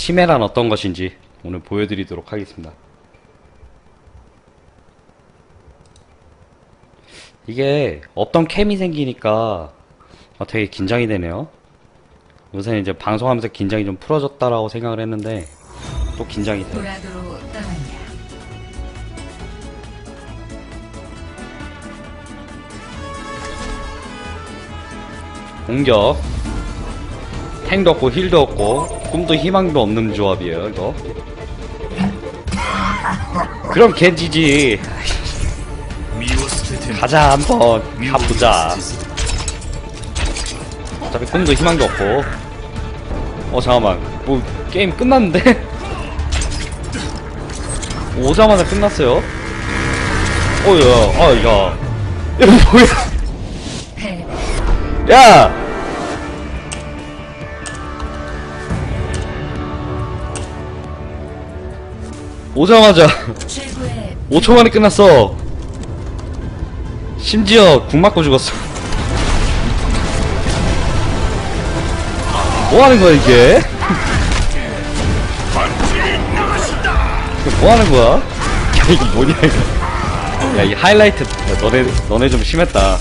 심해란 어떤 것인지 오늘 보여드리도록 하겠습니다. 이게 없던 캠이 생기니까 어, 되게 긴장이 되네요. 요새 이제 방송하면서 긴장이 좀 풀어졌다라고 생각을 했는데 또 긴장이 돼요. 공격 탱도 없고 힐도 없고 꿈도 희망도 없는 조합이에요 이거. 그럼 겐지지. 가자 한번 가보자. 어차피 꿈도 희망도 없고. 어 잠깐만. 뭐 게임 끝났는데? 오자마자 끝났어요? 어야 아야. 이거 뭐야? 패 야! 오자마자 최고의 5초 만에 끝났어. 심지어 궁 맞고 죽었어. 뭐 하는 거야, 이게? 이거 뭐 하는 거야? 야, 이거 뭐냐, 이거. 야, 이 하이라이트, 야, 너네, 너네 좀 심했다.